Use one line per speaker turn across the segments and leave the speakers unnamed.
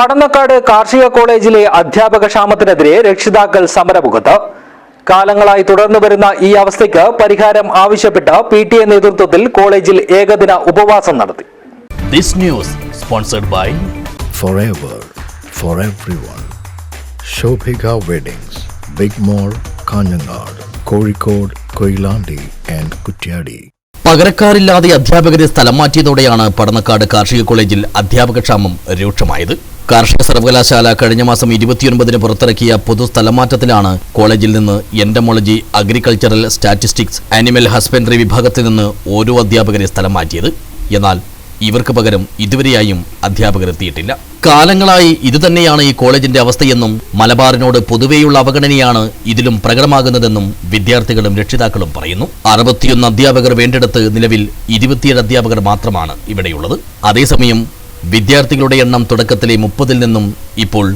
പടന്നക്കാട് കാർഷിക കോളേജിലെ അധ്യാപക ക്ഷാമത്തിനെതിരെ രക്ഷിതാക്കൾ സമരമുഖത്ത് കാലങ്ങളായി തുടർന്നു വരുന്ന ഈ അവസ്ഥയ്ക്ക് പരിഹാരം ആവശ്യപ്പെട്ട് പി ടി എ നേതൃത്വത്തിൽ കോളേജിൽ ഏകദിന ഉപവാസം നടത്തി
This news sponsored by
forever for everyone. Shobhika Weddings, Big mall Kanhangad Kozhikode Koilandi and Kutyadi.
പകരക്കാരില്ലാതെ അധ്യാപകരെ സ്ഥലം മാറ്റിയതോടെയാണ് പടന്നക്കാട് കാർഷിക കോളേജിൽ അധ്യാപക ക്ഷാമം രൂക്ഷമായത്. കാർഷിക സർവകലാശാല കഴിഞ്ഞ മാസം ഇരുപത്തിയൊൻപതിന് പുറത്തിറക്കിയ പൊതു സ്ഥലമാറ്റത്തിലാണ് കോളേജിൽ നിന്ന് entomology agricultural statistics animal husbandry വിഭാഗത്തിൽ നിന്ന് ഓരോ അധ്യാപകരെ സ്ഥലം മാറ്റിയത്. എന്നാൽ ഇവർക്ക് പകരം ഇതുവരെയായും അധ്യാപകർ എത്തിയിട്ടില്ല. കാലങ്ങളായി ഇതുതന്നെയാണ് ഈ കോളേജിന്റെ അവസ്ഥയെന്നും മലബാറിനോട് പൊതുവെയുള്ള അവഗണനയാണ് ഇതിലും പ്രകടമാകുന്നതെന്നും വിദ്യാർത്ഥികളും രക്ഷിതാക്കളും പറയുന്നു. അറുപത്തിയൊന്ന് അധ്യാപകർ വേണ്ടിടത്ത് നിലവിൽ ഇരുപത്തിയേഴ് അധ്യാപകർ മാത്രമാണ് ഇവിടെയുള്ളത്. അതേസമയം വിദ്യാർത്ഥികളുടെ എണ്ണം തുടക്കത്തിലെ മുപ്പതിൽ നിന്നും ഇപ്പോൾ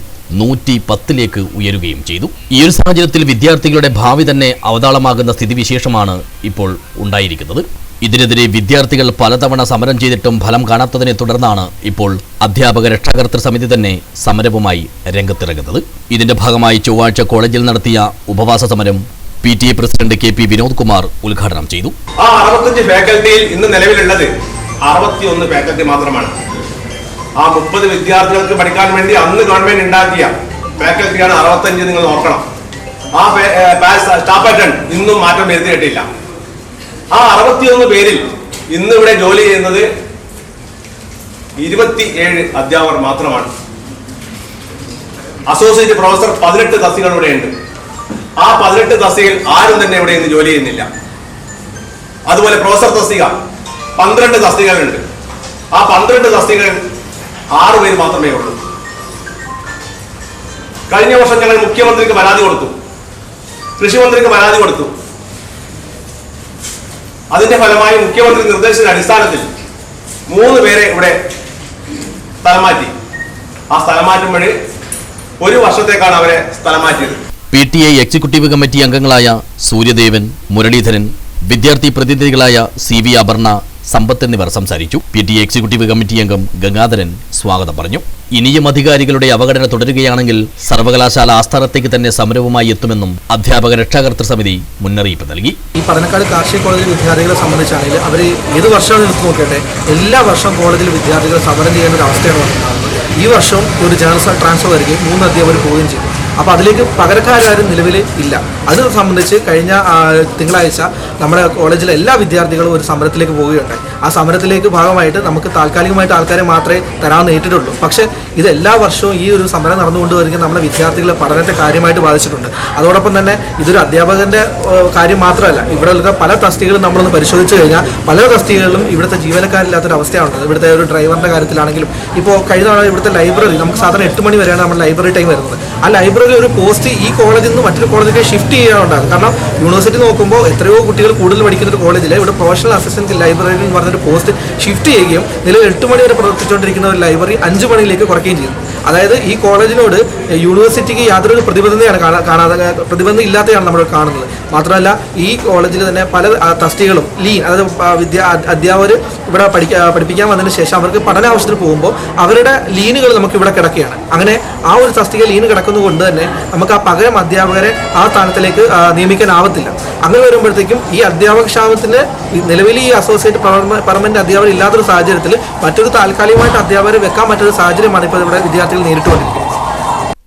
നൂറ്റി പത്തിലേക്ക് ഉയരുകയും ചെയ്തു. ഈ ഒരു സാഹചര്യത്തിൽ വിദ്യാർത്ഥികളുടെ ഭാവി തന്നെ അവതാളമാകുന്ന സ്ഥിതിവിശേഷമാണ് ഇപ്പോൾ ഉണ്ടായിരിക്കുന്നത്. ഇതിനെതിരെ വിദ്യാർത്ഥികൾ പലതവണ സമരം ചെയ്തിട്ടും ഫലം കാണാത്തതിനെ തുടർന്നാണ് ഇപ്പോൾ അധ്യാപക രക്ഷാകർത്തൃ സമിതി തന്നെ സമരവുമായി രംഗത്തിറങ്ങുന്നത്. ഇതിന്റെ ഭാഗമായി ചൊവ്വാഴ്ച കോളേജിൽ നടത്തിയ ഉപവാസ സമരം P T A president K P Vinod Kumar ഉദ്ഘാടനം ചെയ്തു.
ആ ഫാക്കൽറ്റിയിൽ ഇന്ന് നിലവിലുള്ളത് ഫാക്കൽറ്റി മാത്രമാണ്. ആ മുപ്പത് വിദ്യാർത്ഥികൾക്ക് പഠിക്കാൻ വേണ്ടി അന്ന് ഗവൺമെന്റ് ഉണ്ടാക്കിയ ഫാക്കൽറ്റിയാണ് അറുപത്തഞ്ച് നിങ്ങൾ നോക്കണം ആ സ്റ്റാഫ് അറ്റൻഡ് ഇന്നും മാറ്റം വരുത്തിയിട്ടില്ല ആ അറുപത്തിയൊന്ന് പേരിൽ ഇന്ന് ഇവിടെ ജോലി ചെയ്യുന്നത് ഇരുപത്തി ഏഴ് അധ്യാപകർ മാത്രമാണ്. അസോസിയേറ്റ് പ്രൊഫസർ പതിനെട്ട് തസ്തികൾ ഇവിടെ ഉണ്ട് ആ പതിനെട്ട് തസ്തികയിൽ ആരും തന്നെ ഇവിടെ ഇന്ന് ജോലി ചെയ്യുന്നില്ല. അതുപോലെ പ്രൊഫസർ തസ്തിക പന്ത്രണ്ട് തസ്തികകളുണ്ട്. ആ പന്ത്രണ്ട് തസ്തികൾ ആറ് പേര് മാത്രമേ ഉള്ളൂ. കഴിഞ്ഞ വർഷം ഞങ്ങൾ മുഖ്യമന്ത്രിക്ക് പരാതി കൊടുത്തു. കൃഷിമന്ത്രിക്ക് പരാതി കൊടുത്തു. അതിന്റെ ഫലമായി മുഖ്യമന്ത്രി നിർദ്ദേശത്തിന്റെ അടിസ്ഥാനത്തിൽ മൂന്ന് പേരെ ഇവിടെ സ്ഥലം മാറ്റി ആ സ്ഥലം മാറ്റം വഴി ഒരു വർഷത്തേക്കാണ് അവരെ സ്ഥലം മാറ്റിയത്
P T I executive committee അംഗങ്ങളായ സൂര്യദേവൻ മുരളീധരൻ വിദ്യാർത്ഥി പ്രതിനിധികളായ സി വി അപർണ സമ്പത്ത് എന്നിവർ സംസാരിച്ചു. പി ടി എക്സിക്യൂട്ടീവ് കമ്മിറ്റി അംഗം ഗംഗാധരൻ സ്വാഗതം പറഞ്ഞു. ഇനിയും അധികാരികളുടെ അവഗണന തുടരുകയാണെങ്കിൽ സർവകലാശാല ആസ്ഥാനത്തേക്ക് തന്നെ സമരവുമായി എത്തുമെന്നും അധ്യാപക രക്ഷാകർതൃ സമിതി മുന്നറിയിപ്പ് നൽകി.
ഈ പടനക്കാട് കാർഷിക കോളേജിലെ വിദ്യാർത്ഥികളെ സംബന്ധിച്ചാണെങ്കിൽ അവർ ഏത് വർഷം എടുത്ത് നോക്കട്ടെ? എല്ലാ വർഷവും കോളേജിൽ വിദ്യാർത്ഥികൾ സമരം ചെയ്യേണ്ട ഒരു അവസ്ഥയാണ് ഈ വർഷവും ഒരു ജേണൽ ട്രാൻസ്ഫർ വരികയും മൂന്ന് അധ്യാപകർ പോവുകയും ചെയ്തു. അപ്പോൾ അതിലേക്ക് പകരക്കാരും നിലവിൽ ഇല്ല. അത് സംബന്ധിച്ച് കഴിഞ്ഞ തിങ്കളാഴ്ച നമ്മുടെ കോളേജിലെ എല്ലാ വിദ്യാർത്ഥികളും ഒരു സമരത്തിലേക്ക് പോവുകയുണ്ടായി. ആ സമരത്തിലേക്ക് ഭാഗമായിട്ട് നമുക്ക് താൽക്കാലികമായിട്ട് ആൾക്കാരെ മാത്രമേ തരാമെന്ന് ഏറ്റിട്ടുള്ളൂ പക്ഷേ ഇത് എല്ലാ വർഷവും ഈ ഒരു സമരം നടന്നുകൊണ്ട് വരിക നമ്മുടെ വിദ്യാർത്ഥികളെ പഠനത്തെ കാര്യമായിട്ട് ബാധിച്ചിട്ടുണ്ട്. അതോടൊപ്പം തന്നെ ഇതൊരു അധ്യാപകന്റെ കാര്യം മാത്രമല്ല. ഇവിടെയുള്ള പല തസ്തികളും നമ്മളൊന്ന് പരിശോധിച്ച് കഴിഞ്ഞാൽ പല തസ്തികളിലും ഇവിടുത്തെ ജീവനക്കാരില്ലാത്തൊരു അവസ്ഥയാണ് ഇവിടുത്തെ ഒരു ഡ്രൈവറിന്റെ കാര്യത്തിലാണെങ്കിലും ഇപ്പോൾ കഴിഞ്ഞ ഇവിടുത്തെ ലൈബ്രറി നമുക്ക് സാധാരണ എട്ട് മണി വരെയാണ് നമ്മുടെ ലൈബ്രറി ടൈം വരുന്നത്. ആ ലൈബ്രറി ഒരു പോസ്റ്റ് ഈ കോളേജിൽ നിന്ന് മറ്റൊരു കോളേജിലേക്ക് ഷിഫ്റ്റ് ചെയ്യാനുണ്ടാകും. കാരണം യൂണിവേഴ്സിറ്റി നോക്കുമ്പോൾ എത്രയോ കുട്ടികൾ കൂടുതൽ പഠിക്കുന്ന ഒരു കോളേജിൽ ഇവിടെ പ്രൊഫഷണൽ അസിസ്റ്റന്റ് ലൈബ്രറി എന്ന് പറഞ്ഞൊരു പോസ്റ്റ് ഷിഫ്റ്റ് ചെയ്യുകയും നിലവിൽ എട്ട് മണി വരെ പ്രവർത്തിച്ചുകൊണ്ടിരിക്കുന്ന ഒരു ലൈബ്രറി അഞ്ച് മണിയിലേക്ക് കുറയ്ക്കുകയും ചെയ്തു. അതായത് ഈ കോളേജിനോട് യൂണിവേഴ്സിറ്റിക്ക് യാതൊരു പ്രതിബദ്ധതയാണ് കാണാ- കാണാതെ പ്രതിബന്ധം ഇല്ലാത്തതാണ് നമ്മൾ കാണുന്നത്. മാത്രമല്ല ഈ കോളേജിൽ തന്നെ പല തസ്തികളും ലീൻ അതായത് വിദ്യ അധ്യാപകർ ഇവിടെ പഠിക്കാ പഠിപ്പിക്കാൻ വന്നതിന് ശേഷം അവർക്ക് പഠന ആവശ്യത്തിന് പോകുമ്പോൾ അവരുടെ ലീനുകൾ നമുക്ക് ഇവിടെ കിടക്കുകയാണ്. അങ്ങനെ ആ ഒരു തസ്തിക ലീന് കിടക്കുന്നത് കൊണ്ട് തന്നെ നമുക്ക് ആ പകരം അധ്യാപകരെ ആ സ്ഥാനത്തിലേക്ക് നിയമിക്കാനാവത്തില്ല. അങ്ങനെ വരുമ്പോഴത്തേക്കും ഈ അധ്യാപക ക്ഷാമത്തിന് നിലവിൽ ഈ അസോസിയേറ്റ് പെർമനന്റ് അധ്യാപകർ ഇല്ലാത്തൊരു സാഹചര്യത്തിൽ മറ്റൊരു താൽക്കാലികമായിട്ട് അധ്യാപകരെ വെക്കാൻ പറ്റൊരു സാഹചര്യമാണ് ഇപ്പോൾ ഇവിടെ വിദ്യാർത്ഥികൾ നേരിട്ടുകൊണ്ടിരിക്കുന്നത്.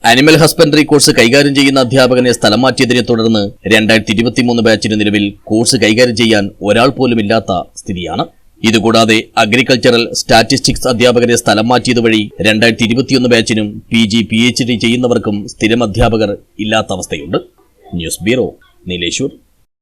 അനിമൽ ഹസ്ബൻഡറി കോഴ്സ് കൈകാര്യം ചെയ്യുന്ന അധ്യാപകനെ സ്ഥലം മാറ്റിയതിനെ തുടർന്ന് രണ്ടായിരത്തി ഇരുപത്തിമൂന്ന് ബാച്ചിന് നിലവിൽ കോഴ്സ് കൈകാര്യം ചെയ്യാൻ ഒരാൾ പോലും ഇല്ലാത്ത സ്ഥിതിയാണ്. ഇതുകൂടാതെ അഗ്രികൾച്ചറൽ സ്റ്റാറ്റിസ്റ്റിക്സ് അധ്യാപകരെ സ്ഥലം മാറ്റിയത് വഴി രണ്ടായിരത്തി ഇരുപത്തിയൊന്ന് ബാച്ചിനും P G P H D ചെയ്യുന്നവർക്കും സ്ഥിരം അധ്യാപകർ ഇല്ലാത്ത അവസ്ഥയുണ്ട്. News bureau Nileshwar.